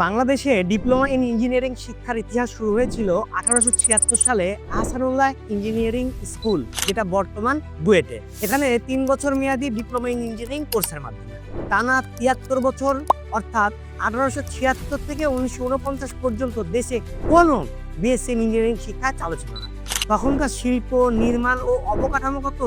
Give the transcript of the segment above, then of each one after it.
বাংলাদেশে diploma in engineering শিক্ষার ইতিহাস শুরু হয়েছিল আঠারোশো ছিয়াত্তর সালে আহসানুল্লাহ ইঞ্জিনিয়ারিং স্কুল, যেটা বর্তমান বুয়েটে। এখানে তিন বছর মেয়াদী ডিপ্লোমা ইন ইঞ্জিনিয়ারিং কোর্সের মাধ্যমে। টানা তিয়াত্তর বছর, অর্থাৎ আঠারোশো ছিয়াত্তর থেকে উনিশশো উনপঞ্চাশ পর্যন্ত দেশে কোনো বিএসসি ইঞ্জিনিয়ারিং শিক্ষা চালু ছিল না তখনকার শিল্প, নির্মাণ ও অবকাঠামোগত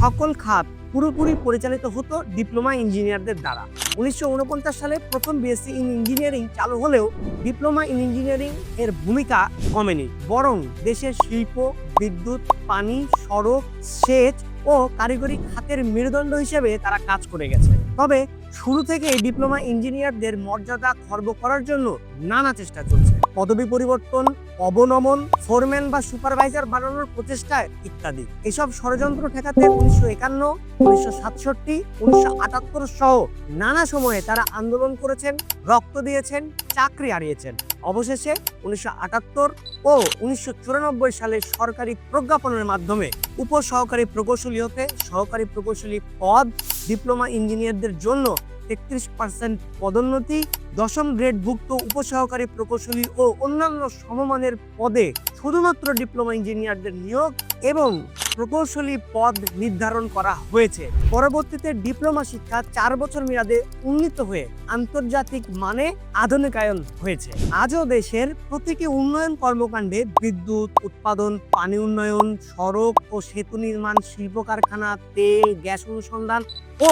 সকল খাত পুরোপুরি পরিচালিত হতো ডিপ্লোমা ইঞ্জিনিয়ারদের দ্বারা। উনিশশো উনপঞ্চাশ সালে প্রথম বিএসসি ইন ইঞ্জিনিয়ারিং চালু হলেও ডিপ্লোমা ইন ইঞ্জিনিয়ারিং এর ভূমিকা কমেনি। বরং দেশের শিল্প, বিদ্যুৎ, পানি, সড়ক, সেচ ও কারিগরি খাতের মেরুদণ্ড হিসেবে তারা কাজ করে গেছে। তবে শুরু থেকে ডিপ্লোমা ইঞ্জিনিয়ারদের মর্যাদা খর্ব করার জন্য নানা চেষ্টা চলছে। পদবি পরিবর্তন, অবনমন, ফোরম্যান বা সুপারভাইজার বানানোর প্রচেষ্টায় ইত্যাদি। এসব ষড়যন্ত্র ঠেকাতে উনিশশো একান্ন, উনিশশো সাতষট্টি, উনিশশো আটাত্তর সহ নানা সময়ে তারা আন্দোলন করেছেন, রক্ত দিয়েছেন, চাকরি হারিয়েছেন। অবশেষে উনিশশো আটাত্তর ও উনিশশো চুরানব্বই সালে সরকারি প্রজ্ঞাপনের মাধ্যমে উপসহকারী প্রকৌশলী হতে সহকারী প্রকৌশলী পদ, ডিপ্লোমা ইঞ্জিনিয়ারদের জন্য তেত্রিশ পার্সেন্ট পদোন্নতি, দশম গ্রেডভুক্ত উপসহকারী প্রকৌশলী ও অন্যান্য সমমানের পদে শুধুমাত্র ডিপ্লোমা ইঞ্জিনিয়ারদের নিয়োগ এবং প্রকৌশলী পদ নির্ধারণ করা হয়েছে। পরবর্তীতে ডিপ্লোমা শিক্ষা চার বছর মেয়াদে উন্নীত হয়ে আন্তর্জাতিক মানে আধুনিকায়ন হয়েছে। আজও দেশের প্রতিটি উন্নয়ন কর্মকাণ্ডে বিদ্যুৎ, উৎপাদন, পানি উন্নয়ন, সড়ক ও সেতু নির্মাণ শিল্প কারখানা তেল, গ্যাস অনুসন্ধান ও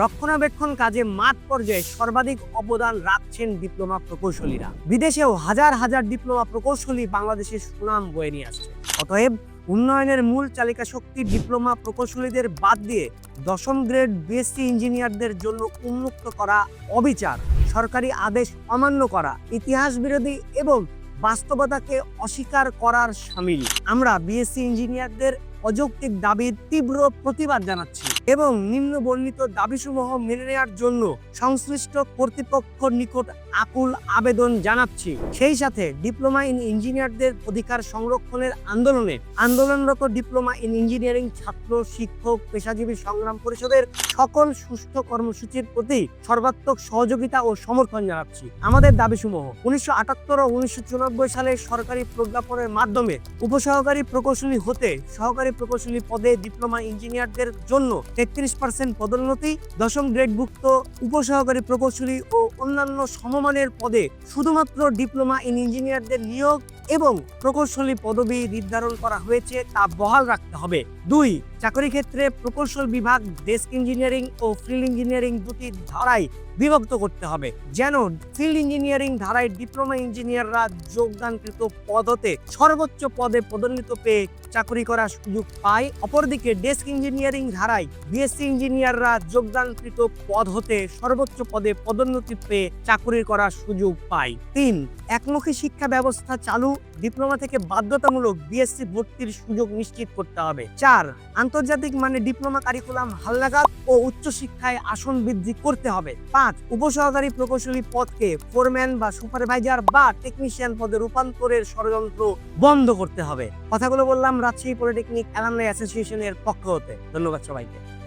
রক্ষণাবেক্ষণ কাজে মাঠ পর্যায়ে সর্বাধিক অবদান রাখছেন ডিপ্লোমা প্রকৌশলীরা। বিদেশেও হাজার হাজার ডিপ্লোমা প্রকৌশলী বাংলাদেশের সুনাম বয়ে নিয়ে আসছে। অতএব উন্নয়নের মূল চালিকা শক্তি ডিপ্লোমা প্রকৌশলীদের বাদ দিয়ে দশম গ্রেড বিএসসি ইঞ্জিনিয়ারদের জন্য উন্মুক্ত করা, অবিচার, সরকারি আদেশ অমান্য করা, ইতিহাস বিরোধী এবং বাস্তবতাকে অস্বীকার করার সামিল। আমরা বিএসসি ইঞ্জিনিয়ারদের অযৌক্তিক দাবির তীব্র প্রতিবাদ জানাচ্ছি। এবং নিম্ন বর্ণিত দাবিসমূহ মেনে নেওয়ার জন্য সংশ্লিষ্ট কর্তৃপক্ষের নিকট আকুল আবেদন জানাচ্ছি। সেই সাথে ডিপ্লোমা ইন ইঞ্জিনিয়ারদের অধিকার সংরক্ষণের আন্দোলনে আন্দোলনরত ডিপ্লোমা ইন ইঞ্জিনিয়ারিং ছাত্র, শিক্ষক, পেশাজীবী সংগ্রাম পরিষদের সকল সুস্থ কর্মসূচির প্রতি সর্বাত্মক সহযোগিতা ও সমর্থন জানাচ্ছি। আমাদের দাবিসমূহ উনিশশো আটাত্তর ও উনিশশো চুরানব্বই সালে সরকারি প্রজ্ঞাপনের মাধ্যমে উপসহকারী প্রকৌশলী হতে সহকারী প্রকৌশলী পদে ডিপ্লোমা ইঞ্জিনিয়ারদের জন্য তেত্রিশ পার্সেন্ট পদোন্নতি, দশম গ্রেডভুক্ত উপসহকারী প্রকৌশলী ও অন্যান্য সমমানের পদে শুধুমাত্র ডিপ্লোমা ইন ইঞ্জিনিয়ারদের নিয়োগ এবং প্রকৌশলী পদবি নির্ধারণ করা হয়েছে তা বহাল রাখতে হবে। দুই, চাকরি ক্ষেত্রে প্রকৌশল বিভাগ, ডেস্ক ইঞ্জিনিয়ারিং ও ফিল্ড ইঞ্জিনিয়ারিং দুটি ধারায় বিভক্ত করতে হবে। যেন ফিল্ড ইঞ্জিনিয়ারিং ধারায় ডিপ্লোমা ইঞ্জিনিয়াররা যোগদানকৃত পদ হতে সর্বোচ্চ পদে পদোন্নীত পেয়ে চাকরি করার সুযোগ পায়। অপরদিকে ডেস্ক ইঞ্জিনিয়ারিং ধারায় বিএসসি ইঞ্জিনিয়াররা যোগদানকৃত পদ হতে সর্বোচ্চ পদে পদোন্নতি পেয়ে চাকরি করার সুযোগ পায়। তিন, একমুখী শিক্ষা ব্যবস্থা চালু, ডিপ্লোমা থেকে বাধ্যতামূলক বিএসসি ভর্তির সুযোগ নিশ্চিত করতে হবে। চার, আন্তর্জাতিক মানে ডিপ্লোমা কারিকুলাম হালনাগাদ ও উচ্চশিক্ষায় আসন বৃদ্ধি করতে হবে। পাঁচ, উপসহকারী প্রকৌশলী পদকে ফোরম্যান বা সুপারভাইজার বা টেকনিশিয়ান পদে রূপান্তরের ষড়যন্ত্র বন্ধ করতে হবে। কথাগুলো বললাম রাজশাহী পলিটেকনিক অ্যালামনাই অ্যাসোসিয়েশনের পক্ষ হতে। ধন্যবাদ সবাইকে।